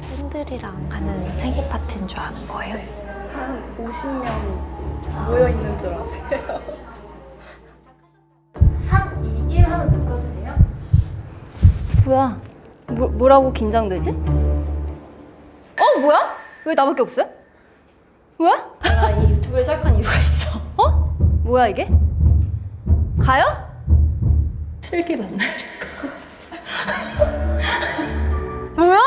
팬들이랑 가는 생일 파티인 줄 아는 거예요? 한 50명 모여 있는 줄 아세요? 3, 2, 1 하면 바꿔주세요. 뭐야? 뭐, 뭐라고 긴장되지? 어 뭐야? 왜 나밖에 없어 뭐야 이게? 가요? 슬기 만나. 뭐야?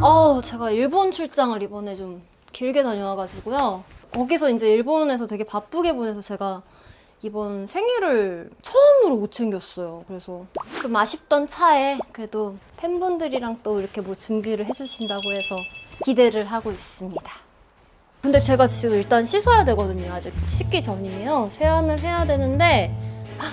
어, 제가 일본 출장을 이번에 좀 길게 다녀와가지고요. 거기서 이제 일본에서 되게 바쁘게 보내서 제가 이번 생일을 처음으로 못 챙겼어요. 그래서 좀 아쉽던 차에 그래도 팬분들이랑 또 이렇게 뭐 준비를 해주신다고 해서 기대를 하고 있습니다. 근데 제가 지금 일단 씻어야 되거든요. 아직 씻기 전이에요. 세안을 해야 되는데 아,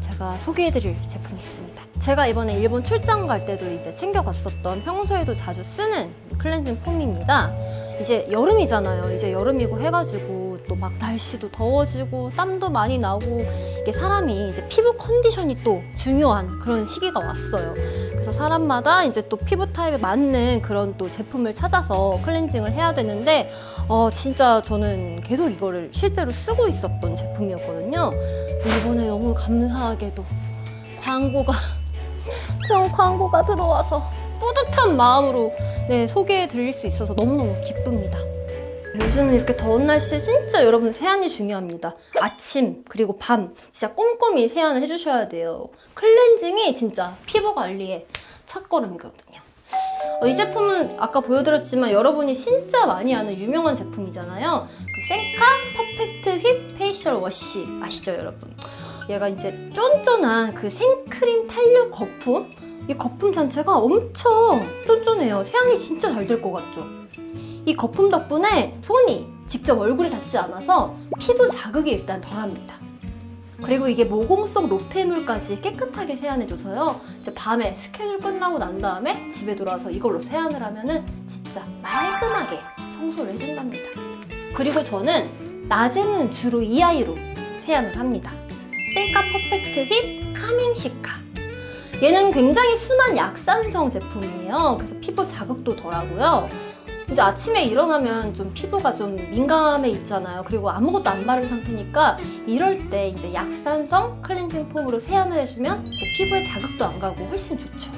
제가 소개해드릴 제품이 있습니다. 제가 이번에 일본 출장 갈 때도 이제 챙겨갔었던 평소에도 자주 쓰는 클렌징 폼입니다. 이제 여름이잖아요. 이제 여름이고 해가지고 또 막 날씨도 더워지고 땀도 많이 나고 이게 사람이 이제 피부 컨디션이 또 중요한 그런 시기가 왔어요. 그래서 사람마다 이제 또 피부 타입에 맞는 그런 또 제품을 찾아서 클렌징을 해야 되는데 어 진짜 저는 계속 이거를 실제로 쓰고 있었던 제품이었거든요. 이번에 너무 감사하게도 광고가 그런 광고가 들어와서 뿌듯한 마음으로 네, 소개해 드릴 수 있어서 너무너무 기쁩니다. 요즘 이렇게 더운 날씨에 진짜 여러분 세안이 중요합니다. 아침 그리고 밤 진짜 꼼꼼히 세안을 해주셔야 돼요. 클렌징이 진짜 피부 관리의 첫걸음이거든요. 어, 이 제품은 아까 보여드렸지만 여러분이 진짜 많이 아는 유명한 제품이잖아요. 그 생카 퍼펙트 힙 페이셜 워시 아시죠 여러분? 얘가 이제 쫀쫀한 그 생크림 탄력 거품 이 거품 자체가 엄청 쫀쫀해요. 세안이 진짜 잘 될 것 같죠? 이 거품 덕분에 손이 직접 얼굴에 닿지 않아서 피부 자극이 일단 덜합니다. 그리고 이게 모공 속 노폐물까지 깨끗하게 세안해줘서요. 밤에 스케줄 끝나고 난 다음에 집에 돌아와서 이걸로 세안을 하면은 진짜 말끔하게 청소를 해준답니다. 그리고 저는 낮에는 주로 이 아이로 세안을 합니다. 생카 퍼펙트 힙 카밍 시카. 얘는 굉장히 순한 약산성 제품이에요. 그래서 피부 자극도 덜하고요. 이제 아침에 일어나면 좀 피부가 좀 민감해 있잖아요. 그리고 아무것도 안 바른 상태니까 이럴 때 이제 약산성 클렌징 폼으로 세안을 해주면 이제 피부에 자극도 안 가고 훨씬 좋죠.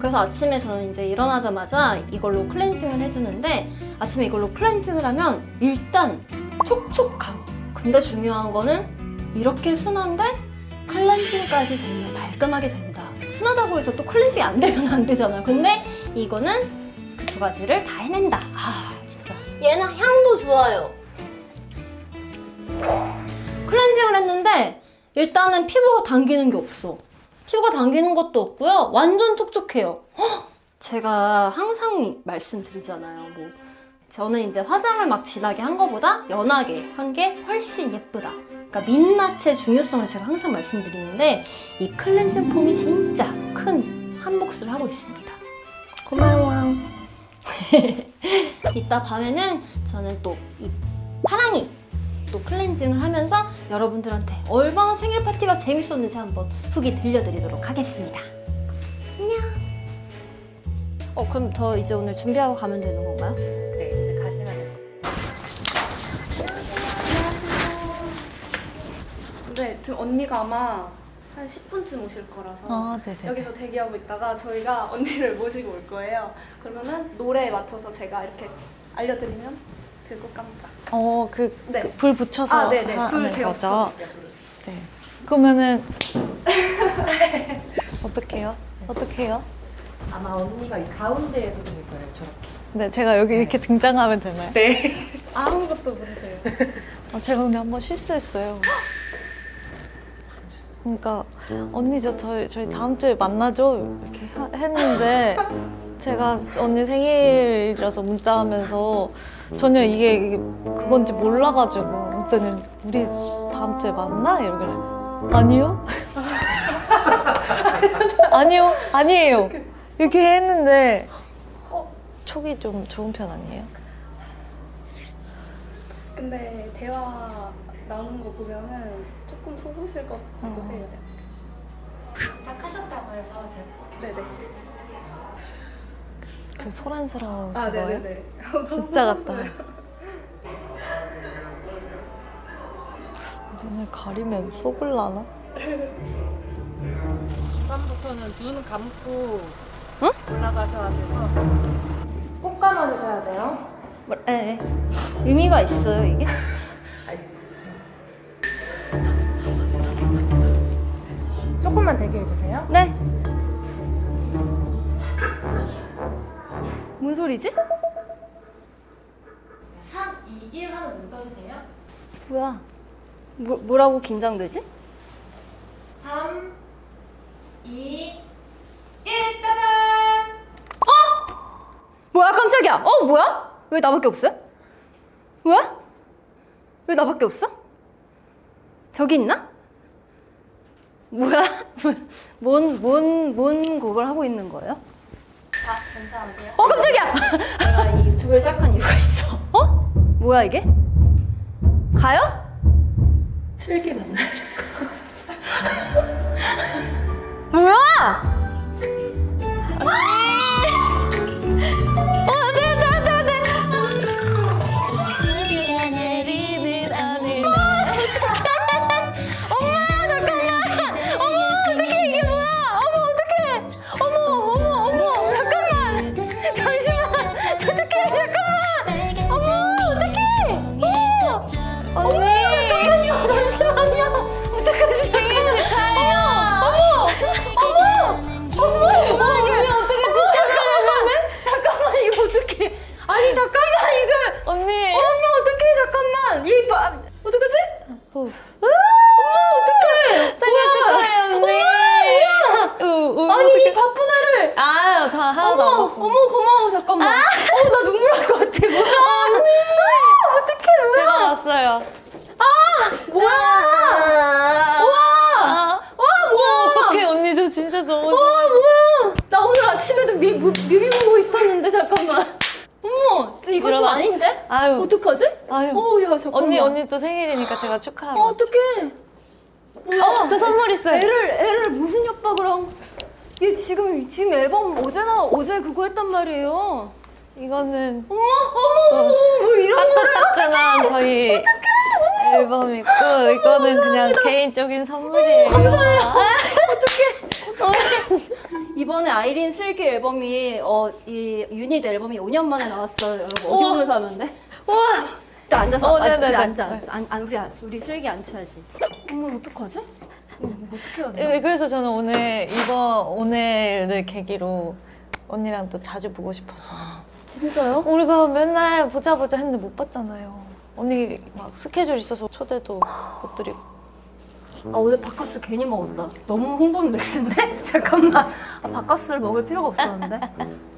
그래서 아침에 저는 이제 일어나자마자 이걸로 클렌징을 해주는데 아침에 이걸로 클렌징을 하면 일단 촉촉함. 근데 중요한 거는 이렇게 순한데 클렌징까지 정말 말끔하게 된다. 순하다고 해서 또 클렌징이 안 되면 안 되잖아요. 근데 이거는 그 두 가지를 다 해낸다. 아, 진짜. 얘는 향도 좋아요. 클렌징을 했는데 일단은 피부가 당기는 게 없어. 피부가 당기는 것도 없고요. 완전 촉촉해요. 헉! 제가 항상 말씀드리잖아요. 뭐 저는 이제 화장을 막 진하게 한 거보다 연하게 한 게 훨씬 예쁘다. 그러니까 민낯의 중요성을 제가 항상 말씀드리는데 이 클렌징 폼이 진짜 큰한 몫을 하고 있습니다. 고마워. 이따 밤에는 저는 또 이 파랑이 또 클렌징을 하면서 여러분들한테 얼마나 생일 파티가 재밌었는지 한번 후기 들려드리도록 하겠습니다. 안녕. 어 그럼 저 이제 오늘 준비하고 가면 되는 건가요? 네, 네, 지금 언니가 아마 한 10분쯤 오실 거라서 아, 네네. 여기서 대기하고 있다가 저희가 언니를 모시고 올 거예요. 그러면은 노래에 맞춰서 제가 이렇게 알려드리면 들고 깜짝. 어, 그, 네. 그 불 붙여서 아, 네네. 하는 불 제가 거죠? 붙여드릴게요. 네. 그러면은 어떻게 해요? 어떻게 해요? 아마 언니가 이 가운데에서 드실 거예요, 저렇게. 네, 제가 여기 이렇게 등장하면 되나요? 네. 아무것도 모르세요. 아, 제가 근데 한번 실수했어요. 그러니까 언니 저 저희, 저희 다음 주에 만나죠? 이렇게 하- 했는데 제가 언니 생일이라서 문자하면서 전혀 이게, 이게 그건지 몰라가지고 그랬더니 우리 다음 주에 만나? 이러길래 아니요? 아니요, 아니에요. 이렇게 했는데 촉이 좀 좋은 편 아니에요? 근데 대화 나오는 거 보면은 조금 속으실 것 같기도 어. 해요. 착하셨다고 해서 제가 네네. 그 소란스러운 아 그거요? 네네네. 어, 저도 진짜 같다. 속았어요. 눈을 가리면 속을라나? 중간부터는 눈 감고 올라가셔야 돼서 꼭 감아주셔야 돼요. 뭐, 예, 예. 의미가 있어요, 이게? 조금만 대기해 주세요. 네. 뭔 소리지? 3, 2, 1 하면 눈 떠주세요. 뭐야? 뭐, 뭐라고 긴장되지? 3, 2, 1 짜잔! 뭐야, 깜짝이야! 어, 뭐야? 왜 나밖에 없어요? 뭐야? 왜 나밖에 없어? 저기 있나? 뭐야? 뭔, 뭔, 뭔 곡을 하고 있는 거예요? 아, 괜찮으세요? 어, 깜짝이야! 내가 이 유튜브를 시작한 이유가 있어. 어? 뭐야, 이게? 가요? 슬기 만나. 뭐야? 이거 좀 일어나시- 아닌데? 아유. 어떡하지? 아유. 어야 잠깐만 언니, 언니 또 생일이니까 제가 축하하러. 어. 어떡해 어, 저 선물 있어요. 애를 애를 무슨 협박을 한? 얘 지금 지금 앨범 어제 나 어제 그거 했단 말이에요. 이거는 어머 어머 어머 뭐 이런 거를 따끈따끈한 저희 앨범이고, 이거는 그냥 개인적인 선물이에요. 감사해요. 이번에 아이린 슬기 앨범이 어 이 유닛 앨범이 5년 만에 나왔어요. 여러분 어디 보면서 하는데? 와. 또 앉아서 어, 아, 우리. 앉자. 앉자. 안, 안, 우리 안- 우리 슬기 앉혀야지. 어머 어떡하지? 어머, 어떻게 해야 돼? 네, 그래서 저는 오늘 이번 오늘을 계기로 언니랑 또 자주 보고 싶어서 진짜요? 우리가 맨날 보자 보자 했는데 못 봤잖아요. 언니 막 스케줄 있어서 초대도 못 드리고. 아 오늘 바카스 괜히 먹었다. 너무 흥분 맥스인데? 잠깐만. 아, 바카스를 먹을 필요가 없었는데.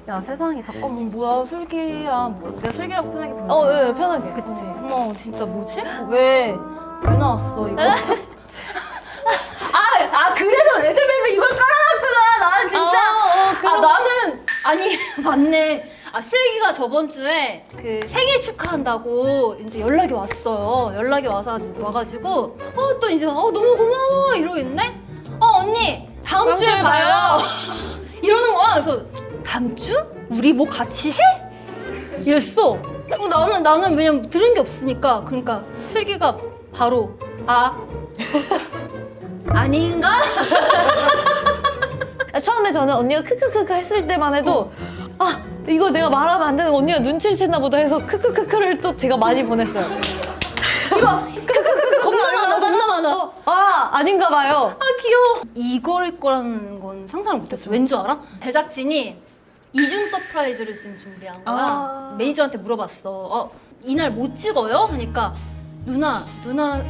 야 세상에 잠깐만 뭐야 슬기야. 뭐, 내가 슬기라고 편하게 부르. 어, 네, 편하게. 그치. 어. 어머 진짜 뭐지? 왜? 왜 나왔어 이거? 아, 아 그래서 레드벨벳 이걸 깔아놨구나. 나는 진짜. 어, 어, 아 그럼- 나는 아니 맞네. 아 슬기가 저번 주에 그 생일 축하한다고 이제 연락이 왔어요. 연락이 와서 와가지고 어 또 이제 어 너무 고마워 이러고 있네. 어 언니 다음 주에 주에 봐요. 이러는 거야. 그래서 다음 주 우리 뭐 같이 해? 이랬어. 어, 나는 나는 왜냐면 들은 게 없으니까 그러니까 슬기가 바로 아 아닌가? 처음에 저는 언니가 크크크크 했을 때만 해도 아 이거 내가 말하면 안 되는 거 언니가 눈치를 챘나 보다 해서 크크크크를 또 제가 많이 보냈어요. 이거 크크크크 겁나 많아 겁나 많아. 어, 아 아닌가 봐요. 아 귀여워. 이걸 거라는 건 상상을 못했어. 왠 줄 알아? 제작진이 이중 서프라이즈를 지금 준비한 거야. 아. 매니저한테 물어봤어. 어, 이날 못 찍어요? 하니까 누나 누나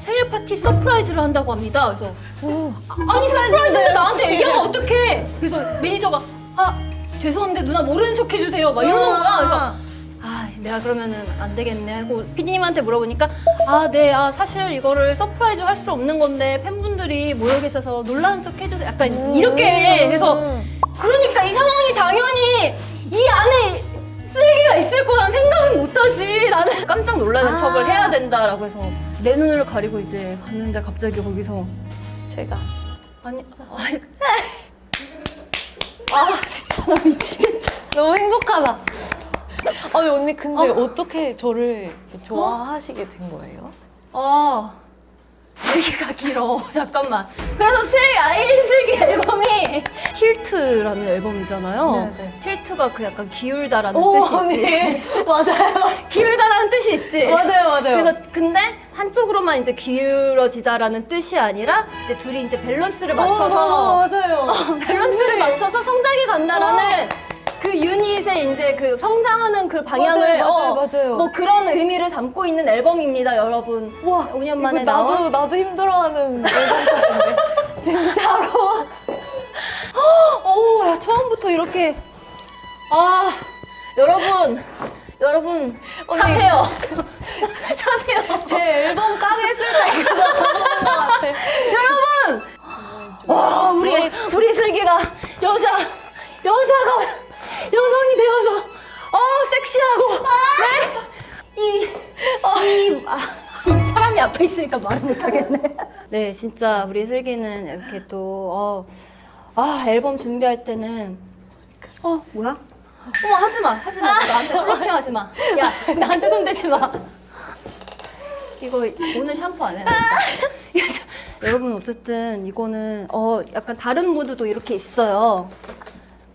생일 파티 서프라이즈를 한다고 합니다. 그래서 오. 아니 서프라이즈인데 나한테 얘기하면 어떡해? 그래서 매니저가 아 죄송한데 누나 모르는 척 해주세요. 막 이러는 거야. 그래서 아 내가 그러면은 안 되겠네 하고 피디님한테 물어보니까 아, 네, 아, 사실 이거를 서프라이즈 할 수 없는 건데 팬분들이 모여 계셔서 놀라운 척 해주세요. 약간 이렇게 해서 그러니까 이 상황이 당연히 이 안에 쓰레기가 있을 거란 생각은 못하지. 나는 깜짝 놀라는 척을 해야 된다라고 해서 내 눈을 가리고 이제 갔는데 갑자기 거기서 제가 아니, 아니. 아, 진짜 나 미치겠다. 너무 행복하다. 아니 언니 근데 어. 떻게 저를 좋아하시게 된 거예요? 아, 얘기가 길어. 잠깐만. 그래서 슬기, 아이린 슬기 앨범이 틸트라는 앨범이잖아요. 네네. 틸트가 그 약간 기울다라는 오, 뜻이 있지. 맞아요. 기울다라는 뜻이 있지. 맞아요, 맞아요. 그래서 근데 한쪽으로만 이제 기울어지다라는 뜻이 아니라 이제 둘이 이제 밸런스를 맞춰서 어, 맞아요. 밸런스를 맞춰서 성장해 간다라는 그 유닛의 이제 그 성장하는 그 방향을 맞아요, 맞아요, 어, 맞아요. 뭐 그런 의미를 담고 있는 앨범입니다, 여러분. 와, 5년 만에 이거 나온. 나도 나도 힘들어하는 앨범인데 진짜로. 어, 야, 처음부터 이렇게 아, 여러분, 여러분 사세요. 사세요. 제 앨범 까냈을 때 그거 보는 것 같아. 여러분! 와, 우리, 우리 슬기가 여자, 여자가 여성이 되어서, 어, 섹시하고, 네? 이, 이, 아, 이 사람이 앞에 있으니까 말을 못하겠네. 네, 진짜 우리 슬기는 이렇게 또, 어, 아, 앨범 준비할 때는, 어, 뭐야? 어머, 하지 마, 하지 마. 나한테 플러팅 하지 마. 야, 나한테 손대지 마. 이거 오늘 샴푸 안 해야겠다. 여러분 어쨌든 이거는 어 약간 다른 모드도 이렇게 있어요.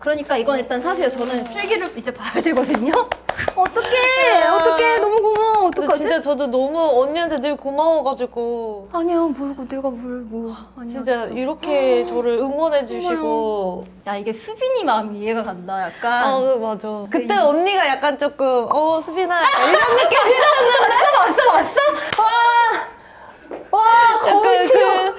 그러니까 이건 일단 사세요. 저는 슬기를 이제 봐야 되거든요. 어떡해, 어떡해, 너무 고마워. 근데 어떡하지? 진짜 저도 너무 언니한테 늘 고마워가지고 아니야, 뭘고 내가 뭘 뭐. 아니야, 진짜 이렇게 저를 응원해 주시고 야 이게 수빈이 마음이 이해가 간다. 약간. 아 그, 맞아 그때 이- 언니가 약간 조금 어 수빈아 약간 이런 느낌 왔어, 왔어, 왔어. 와, 와, 약간 거의 싫어. 그,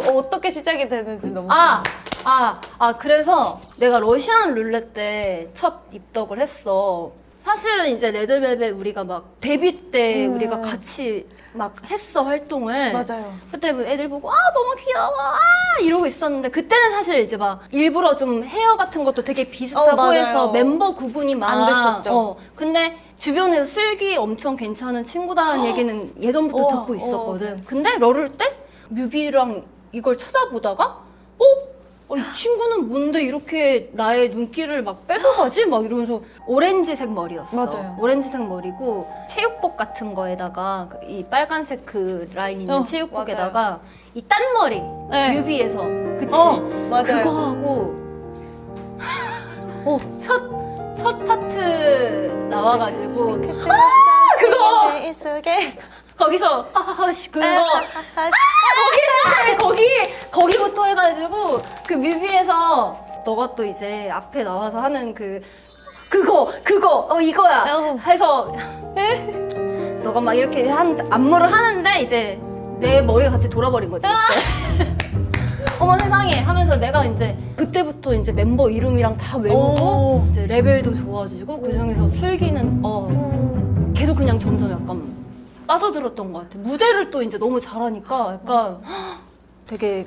그 어떻게 시작이 되는지 너무 아, 아, 아, 그래서 내가 러시안 룰렛 때 첫 입덕을 했어. 사실은 이제 레드벨벳 우리가 막 데뷔 때 음. 우리가 같이 막 했어, 활동을. 맞아요 그때 뭐 애들 보고, 아, 너무 귀여워, 아, 이러고 있었는데, 그때는 사실 이제 막 일부러 좀 헤어 같은 것도 되게 비슷하고 어, 맞아요. 해서 멤버 구분이 막. 안 됐었죠. 어, 근데 주변에서 슬기 엄청 괜찮은 친구다라는 얘기는 예전부터 우와, 듣고 있었거든. 근데 러를 때 뮤비랑 이걸 찾아보다가, 어? 어, 이 친구는 뭔데 이렇게 나의 눈길을 막 뺏어가지? 막 이러면서 오렌지색 머리였어. 맞아요. 오렌지색 머리고 체육복 같은 거에다가 그이 빨간색 그 라인 있는 어, 체육복에다가 이 딴 머리 네. 뮤비에서 그치? 어 맞아요 그거 하고 어, 첫, 첫 파트 나와가지고 그거! 거 기서 아씨 그거 거기 거기 거기부터 해가지고 그 뮤비에서 너가 또 이제 앞에 나와서 하는 그 그거 그거 어 이거야 어. 해서 너가 막 이렇게 한 안무를 하는데 이제 내 머리가 같이 돌아버린 거지. 어머 세상에 하면서 내가 이제 그때부터 이제 멤버 이름이랑 다 외우고 오. 이제 레벨도 좋아지고 그 중에서 슬기는 어 계속 그냥 점점 약간 빠져들었던 것 같아. 무대를 또 이제 너무 잘하니까 약간 되게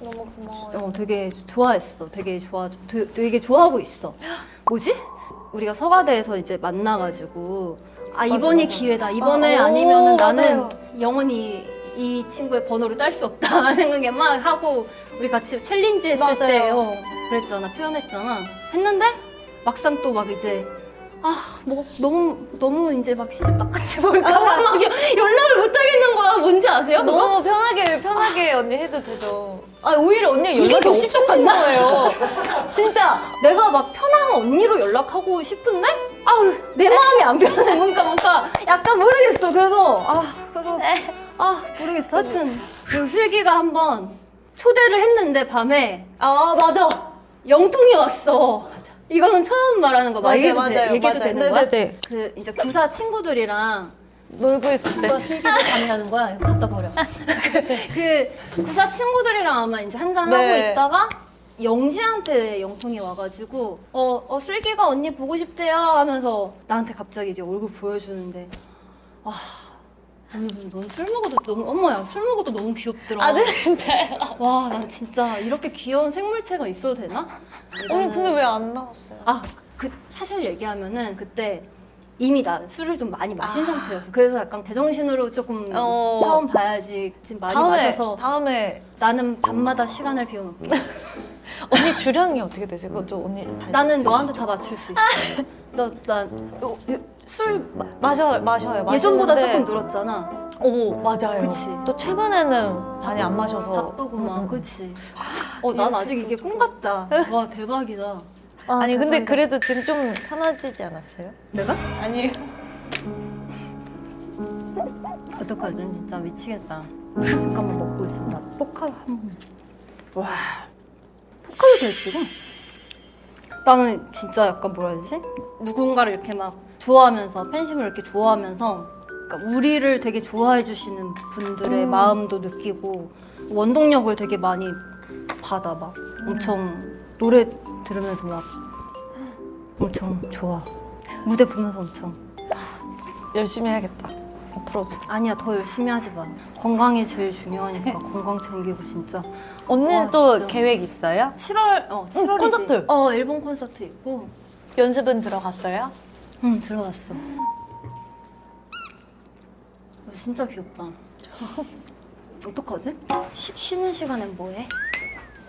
너무 고마워요 어 되게 좋아했어. 되게 좋아 되- 되게 좋아하고 있어. 뭐지? 우리가 서가대에서 이제 만나가지고 아 이번이 맞아. 기회다. 이번에 아, 아, 니면은 오, 나는 맞아요. 영원히 이 친구의 번호를 딸 수 없다 생각에 막 하고 우리 같이 챌린지 했을 맞아요. 때 어, 그랬잖아 표현했잖아 했는데 막상 또 막 이제 아 뭐 너무 너무 이제 막 시집 똑같이 볼까 봐막 연락을 못 하겠는 거야. 뭔지 아세요? 그거? 너무 편하게 편하게 언니 해도 되죠. 아 오히려 언니 이게 연락이 더 없으신 씹덕한다? 거예요? 진짜 내가 막 편한 언니로 연락하고 싶은데? 아우 내 마음이 안 편해. 뭔가 뭔가 약간 모르겠어. 그래서 아 그래서 아 모르겠어. 하여튼 그 슬기가 한번 초대를 했는데 밤에 아 맞아. 영통이 왔어 이거는 처음 말하는 거 맞아요 맞아요 돼, 얘기해도 맞아요. 되는 거야? 네네네. 그 이제 구사 친구들이랑 놀고 있을 때. 누가 슬기를 밤이라는 거야? 이거 갖다 버려. 그, 그 구사 친구들이랑 아마 이제 한잔 네. 하고 있다가 영지한테 영통이 와가지고 어, 어 슬기가 언니 보고 싶대요 하면서 나한테 갑자기 이제 얼굴 보여주는데 아 넌술 먹어도 너무 어머야 술 먹어도 너무 귀엽더라. 아, 네, 진짜요? 와, 난 진짜 이렇게 귀여운 생물체가 있어도 되나? 언니 근데 왜 안 나왔어요? 아, 그 사실 얘기하면은 그때 이미 나 술을 좀 많이 마신 아. 상태였어. 그래서 약간 제정신으로 조금 어. 처음 봐야지 지금 많이 다음에 마셔서 다음에 나는 밤마다 시간을 비워놓고 언니 주량이 어떻게 되세요? 그거 좀 언니 발- 나는 드시죠. 너한테 다 맞출 수 있어. 너나술 마셔 마셔요. 예전보다 마시는데- 조금 늘었잖아. 오 맞아요. 그치. 또 최근에는 많이 안 마셔서 바쁘고 막 음. 그치. 어, 난 아직 이게 꿈 같다. 와 대박이다. 아, 아니 근데 대박이다. 그래도 지금 좀 편해지지 않았어요? 내가? 아니요. 어떡하지? 진짜 미치겠다. 잠깐만 먹고 있어. 나 포카 한 번. 와. 돼 지금? 나는 진짜 약간 뭐라 해야 되지? 누군가를 이렇게 막 좋아하면서 팬심을 이렇게 좋아하면서 그러니까 우리를 되게 좋아해 주시는 분들의 음. 마음도 느끼고 원동력을 되게 많이 받아 막 엄청 노래 들으면서 막 엄청 좋아 무대 보면서 엄청 열심히 해야겠다. 앞으로도. 아니야 더 열심히 하지 마 건강이 제일 중요하니까 건강 챙기고 진짜 언니는 와, 또 진짜. 계획 있어요? 7월 어 7월이지 콘서트. 어 일본 콘서트 있고 연습은 들어갔어요? 응 들어갔어 어, 진짜 귀엽다 어떡하지? 쉬, 쉬는 시간엔 뭐해?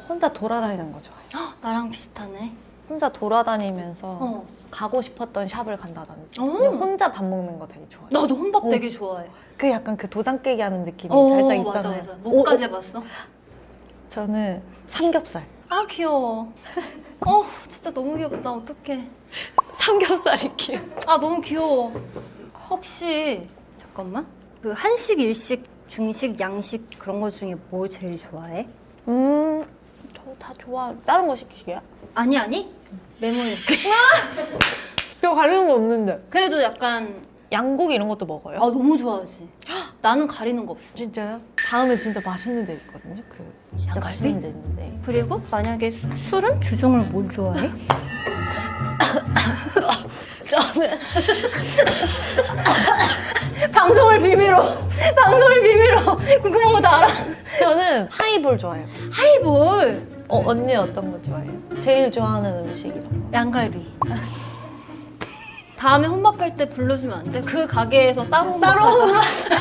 혼자 돌아다니는 거 좋아해요. 나랑 비슷하네 혼자 돌아다니면서 어 가고 싶었던 샵을 간다든지 어. 그냥 혼자 밥 먹는 거 되게 좋아해요. 나도 혼밥 어. 되게 좋아해 그 약간 그 도장 깨기 하는 느낌이 어, 살짝 맞아, 있잖아요. 맞아. 뭐까지 해봤어? 저는 삼겹살. 아 귀여워 어 진짜 너무 귀엽다 어떡해 삼겹살이 귀여워. 아 너무 귀여워. 혹시 잠깐만 그 한식, 일식, 중식, 양식 그런 거 중에 뭘 제일 좋아해? 음, 저 다 좋아. 다른 거 시키게요? 아니 아니 메모할게. 저 가리는 거 없는데. 그래도 약간 양고기 이런 것도 먹어요? 아 너무 좋아하지. 나는 가리는 거 없어. 진짜요? 다음에 진짜 맛있는 데 있거든요. 그 진짜? 맛있는 데 있는데. 그리고 만약에 수- 술은 주종을 뭘 좋아해? 저는 방송을 비밀로 방송을 비밀로 궁금한 거 다 알아. 저는 하이볼 좋아해요. 하이볼 어, 언니 어떤 거 좋아해요? 제일 좋아하는 음식 이런 거. 양갈비. 다음에 혼밥할 때 불러주면 안 돼? 그 가게에서 따로 따로 혼밥하자.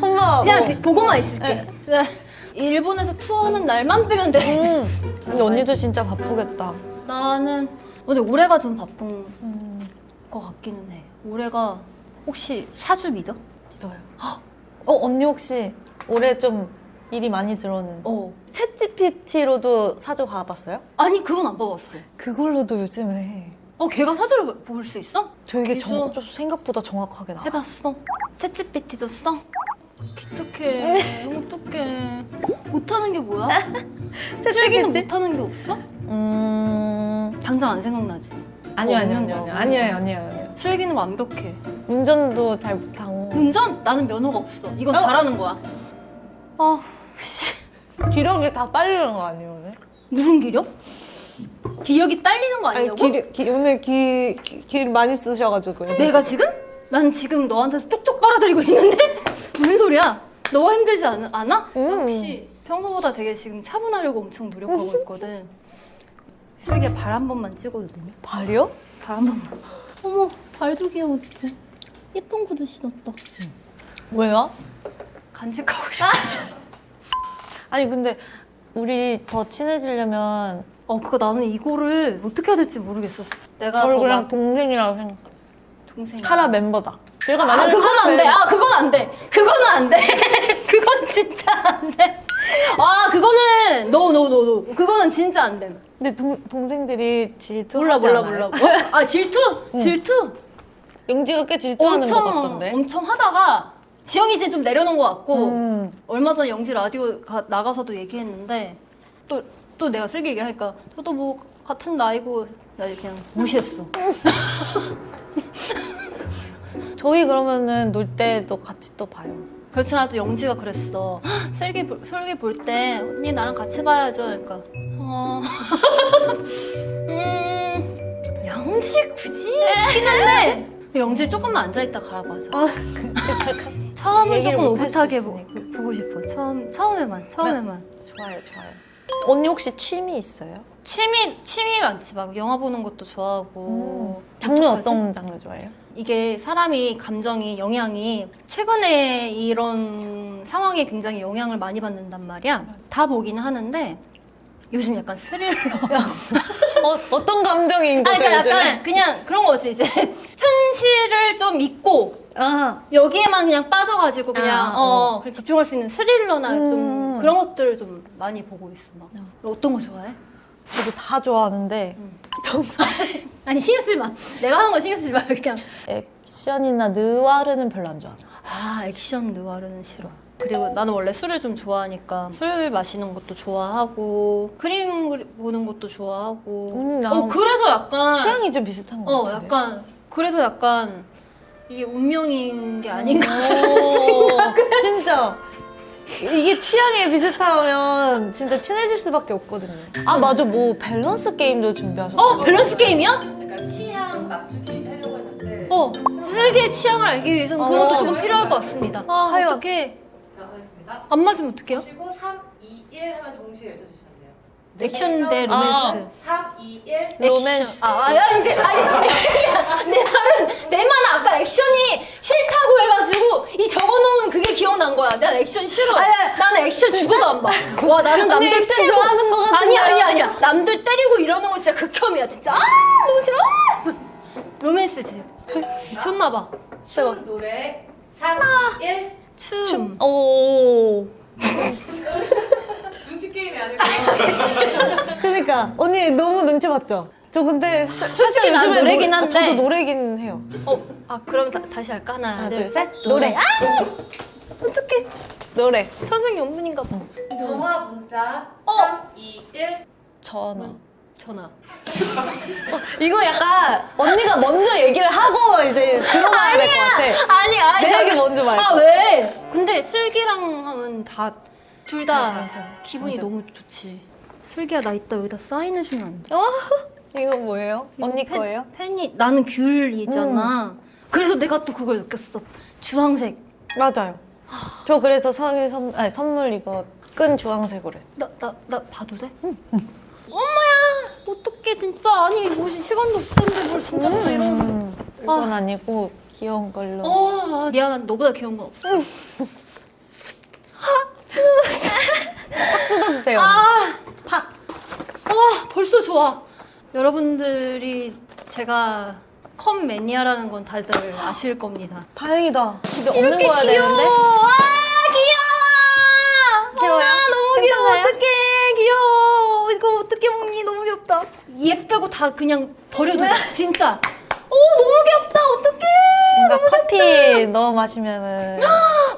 엄마. 그냥 뭐. 보고만 있을게. 그냥 일본에서 투어하는 날만 빼면 돼. 음. 근데 언니도 진짜 바쁘겠다. 나는 근데 올해가 좀 바쁜 음, 것 같기는 해. 올해가 혹시 사주 믿어? 믿어요. 어, 언니 혹시 올해 좀 일이 많이 들어오는 어. 챗 GPT로도 사주 봐봤어요? 아니 그건 안 봐봤어. 그걸로도 요즘에 어 걔가 사주를 볼 수 있어? 되게 그죠? 정, 좀 생각보다 정확하게 나와. 해봤어? 챗GPT도 써? 어떡해 어떡해 못하는 게 뭐야? 슬기는 못하는 게 없어? 음, 당장 안 생각나지? 아니요, 아니요, 없는 아니요, 거. 아니요, 아니에요, 아니에요, 아니에요. 슬기는 완벽해 운전도 잘 못하고 운전? 나는 면허가 없어 이건 어? 잘하는 거야 아 기력이 다 빨리는 거 아니에요, 오늘? 무슨 기력? 기력이 딸리는 거 아니냐고? 기, 기, 오늘 기, 기, 길 많이 쓰셔가지고. 내가 지금? 난 지금 너한테서 쪽쪽 빨아들이고 있는데? 무슨 소리야? 너가 힘들지 않, 않아? 나 음. 혹시 평소보다 되게 지금 차분하려고 엄청 노력하고 있거든. 슬기야 발 한 번만 찍어도 되니? 발이요? 발 한 번만. 어머 발도 귀여워 진짜. 예쁜 구두 신었다. 왜요? 간직하고 싶어. 아니 근데 우리 더 친해지려면 어 그거 나는 이거를 어떻게 해야 될지 모르겠어. 내가 더 그냥 막 동생이라고 생각. 동생. 카라 멤버다. 제가 아 만약에 그건 카라 안 돼. 멤- 아 그건 안 돼. 그거는 안 돼. 그건 진짜 안 돼. 아 그거는 노노노 노. 그거는 진짜 안 돼. 근데 동, 동생들이 질투 몰라 몰라 몰라. 어? 아 질투? 질투? 용지가 꽤 질투하는 것 같던데. 엄청 하다가 지영이 이제 좀 내려놓은 것 같고 음. 얼마 전에 영지 라디오 가- 나가서도 얘기했는데 또 또 내가 슬기 얘기를 하니까 저도 뭐 같은 나이고 나 그냥 무시했어. 저희 그러면은 놀 때도 같이 또 봐요. 그렇지 않아도 영지가 그랬어. 슬기 볼- 슬기 볼 때 언니 나랑 같이 봐야죠. 그러니까 어, 어. 음. 영지 굳이 싶긴 한데 영지 조금만 앉아있다 가라고 하자. 처음은 얘기를 조금 수 오붓하게 보. 보고 싶어. 처음 처음에만 처음에만. 좋아요, 좋아요. 언니 혹시 취미 있어요? 취미 취미 많지 막 영화 보는 것도 좋아하고. 장르 어떡하지? 어떤 장르 좋아해요? 이게 사람이 감정이 영향이 최근에 이런 상황에 굉장히 영향을 많이 받는단 말이야. 다 보기는 하는데 요즘 약간 스릴러. 어, 어떤 감정인 아, 거죠, 그러니까? 약간 그냥 그런 거지 이제 현실을 좀 잊고 아, 여기에만 그냥 빠져가지고 그냥 아, 어, 어. 그냥 집중할 수 있는 스릴러나 좀 음. 그런 것들을 좀 많이 보고 있어. 막. 어떤 거 좋아해? 저도 다 좋아하는데 정말 아니 신경 쓰지 마. 내가 하는 거 신경 쓰지 마. 그냥. 액션이나 느와르는 별로 안 좋아하는 아 액션 느와르는 싫어. 그리고 나는 원래 술을 좀 좋아하니까 술 마시는 것도 좋아하고 그림 그리- 보는 것도 좋아하고. 음, 나어 그래서 약간 취향이 좀 비슷한 것 어 같은데. 약간 그래서 약간 이게 운명인 게 아닌가. 오, 진짜 이게 취향이 비슷하면 진짜 친해질 수밖에 없거든요. 아 맞아, 뭐 밸런스 게임도 준비하셨다. 어 밸런스 게임이야? 약간 취향 맞추기 하려고 했는데 어 슬기의 취향을 알기 위해서는 그런 것도 어. 조금 필요할 것 같습니다. 아 과연. 어떻게 자 하겠습니다. 안 맞으면 어떡해요? 보시고 3, 2, 1 하면 동시에 외쳐주시면. 액션 대 아. 로맨스. 3, 2, 1 로맨스. 액션. 아, 아니, 근데, 아니, 액션이야. 내 말은, 내 말은 아까 액션이 싫다고 해가지고, 이 적어놓은 그게 기억난 거야. 난 액션 싫어. 나는 액션 죽어도 안 봐. 와, 나는 남들 액션 때리고. 좋아하는 것 같은데. 아니야, 아니야, 아니야. 남들 때리고 이러는 거 진짜 극혐이야. 진짜. 아, 너무 싫어. 로맨스지. 미쳤나 봐. 춤 노래 3, 2, 1 춤. 오. 아니고 그러니까 언니 너무 눈치 봤죠? 저 근데 사- 살짝 난 요즘에 노래긴 노래- 한데. 저도 노래긴 해요. 어, 아, 그럼 다, 다시 할까? 하나, 하나, 둘, 둘, 셋. 노래. 아! 어떡해. 노래. 천생이 원분인가 봐. 전화 문자 어. 3, 2, 1 전화. 전화. 이거 약간 언니가 먼저 얘기를 하고 이제 들어가야 될 것 같아. 아니, 아니. 내 저- 얘기 먼저 말고. 아, 왜? 근데 슬기랑은 다, 둘다 아. 기분이 맞아. 너무 좋지. 슬기야, 나 이따 여기다 사인해 주면 안 돼? 어? 이거 뭐예요? 언니 펜- 거예요? 펜이, 나는 귤이잖아. 그래서 내가 또 그걸 느꼈어. 주황색. 맞아요. 저 그래서 서희 선, 아니, 선물 이거 끈 주황색으로 했어요. 나, 나, 나 봐도 돼? 응. 엄마야! 어떡해, 진짜. 아니, 뭐, 시간도 없었는데 뭘 진짜 또 이런. 음, 이건 아 니고 귀여운 걸로. 어, 아, 미안한, 너보다 귀여운 건 없어. 뜯어도 돼요. 아! 팍. 와 벌써 좋아. 여러분들이 제가 컴 매니아라는 건 다들 아실 겁니다. 다행이다. 집에 없는 거야 되는데. 와 귀여워. 귀여워요? 와, 너무 귀여워. 괜찮아요? 어떡해 귀여워. 이거 어떻게 먹니? 너무 귀엽다. 얘 빼고 다 그냥 버려도 돼. 진짜. 오 너무 귀엽다. 어떡해. 뭔가 커피 넣어 마시면은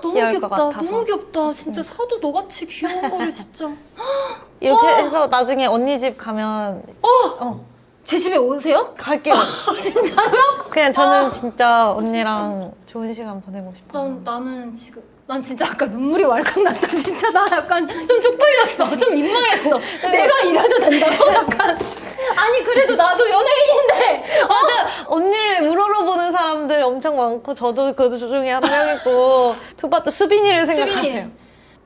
너무 귀여울 귀엽다. 것 같아서. 너무 귀엽다. 진짜 사도 너같이 귀여운 거를 진짜. 이렇게 해서 나중에 언니 집 가면 어. 어, 제 집에 오세요? 갈게요. 진짜로요? 그냥 저는 진짜 언니랑 좋은 시간 보내고 싶어요. 난 나는 지금 난 진짜 아까 눈물이 왈칵 났다. 진짜 나 약간 좀 쪽팔렸어. 좀 민망했어. 내가 이래도 된다고 약간. 아니 그래도 나도 연예인인데. 맞아. 언니를 우러러 보는 사람들 엄청 많고 저도 그 중에 한 명이고 두바도 수빈이를 생각하세요. 수빈이.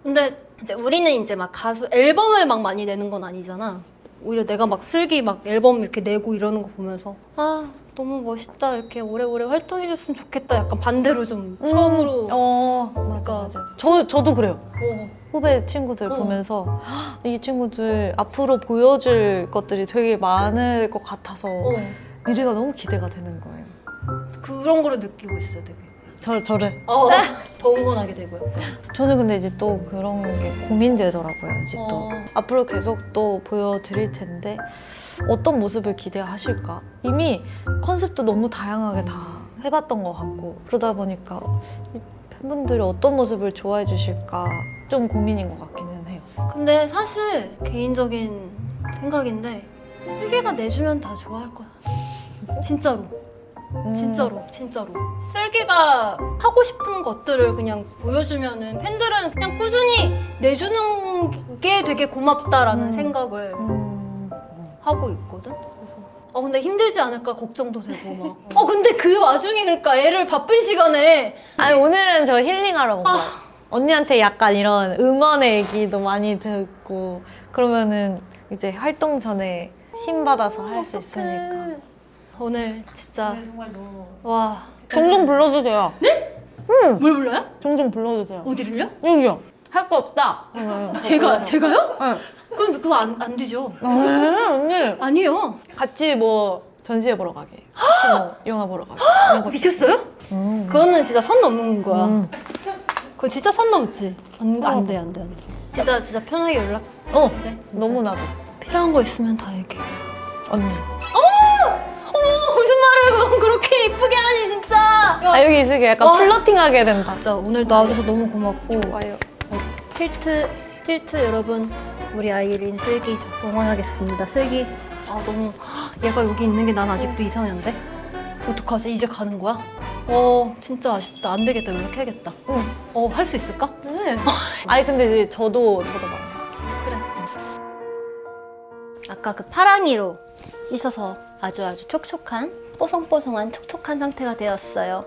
근데 이제 우리는 이제 막 가수 앨범을 막 많이 내는 건 아니잖아. 오히려 내가 막 슬기 막 앨범 이렇게 내고 이러는 거 보면서 아 너무 멋있다 이렇게 오래오래 활동해줬으면 좋겠다 약간 반대로 좀 처음으로 어 맞아 그러니까. 맞아. 저 저도 그래요. 어. 후배 친구들 어. 보면서 "헉, 이 친구들 앞으로 보여줄 것들이 되게 많을 것 같아서 어. 미래가 너무 기대가 되는 거예요. 그런 거를 느끼고 있어 되게. 저 저를. 어, 더 응원하게 되고요. 저는 근데 이제 또 그런 게 고민되더라고요. 이제 또 어. 앞으로 계속 또 보여드릴 텐데 어떤 모습을 기대하실까? 이미 컨셉도 너무 다양하게 다 해봤던 것 같고 그러다 보니까 이 팬분들이 어떤 모습을 좋아해 주실까 좀 고민인 것 같기는 해요. 근데 사실 개인적인 생각인데 슬기가 내주면 다 좋아할 거야. 진짜로. 음. 진짜로, 진짜로. 슬기가 하고 싶은 것들을 그냥 보여주면은 팬들은 그냥 꾸준히 내주는 게 되게 고맙다라는 음. 생각을 음. 하고 있거든. 그래서 어 근데 힘들지 않을까 걱정도 되고 막. 어 근데 그 와중에 그러니까 애를 바쁜 시간에 아니 오늘은 저 힐링하러 온 거예요. 언니한테 약간 이런 응원의 얘기도 많이 듣고 그러면은 이제 활동 전에 힘 받아서 할수 있으니까. 오늘 진짜 네, 정말 너무 와 종종 불러주세요. 뭘 불러요? 종종 불러주세요. 어디를요? 여기요. 할 거 없다. 그러면 제가 제가요? 네. 그건 그거 안, 안 되죠. 아, 언니 아니요. 같이 뭐 전시회 보러 가게. 같이 뭐 영화 보러 가게. 이런 거. 미쳤어요? 음. 그거는 진짜 선 넘는 거야. 음. 그거 진짜 선 넘지. 안, 안 돼, 안 돼, 안 돼. 진짜, 진짜 편하게 연락. 어 네. 너무 나도. 필요한 거 있으면 다 얘기해. 언니. 너무 그렇게 이쁘게 하니, 진짜. 아 여기 있으게 약간 와. 플러팅하게 된다. 진짜 오늘 나와줘서 너무 고맙고. 와요. 틸트, 틸트 여러분, 우리 아이린 슬기 좀 응원하겠습니다. 슬기. 아, 너무. 얘가 여기 있는 게 난 아직도 이상한데? 어떡하지? 이제 가는 거야? 어, 진짜 아쉽다. 안 되겠다. 연락해야겠다. 응. 어, 할 수 있을까? 네. 아니 근데 이제 저도 저도 막. 그래. 아까 그 파랑이로 씻어서 아주 아주 촉촉한 뽀송뽀송한 촉촉한 상태가 되었어요.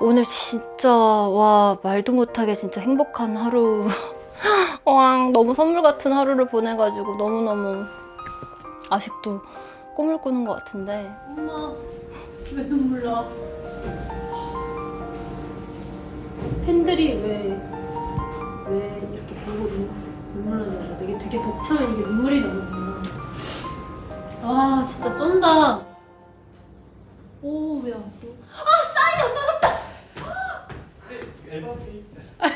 오늘 진짜 와 말도 못하게 진짜 행복한 하루. 와 너무 선물 같은 하루를 보내가지고 너무 너무 아직도 꿈을 꾸는 것 같은데. 엄마 왜 눈물 나? 팬들이 왜, 왜 이렇게 보고 눈, 눈물 나냐고. 이게 되게 벅차면 이게 눈물이 나는구나. 와, 진짜 쩐다. 오, 왜 안 보여? 아, 사인 안 받았다! 앨범이. 아,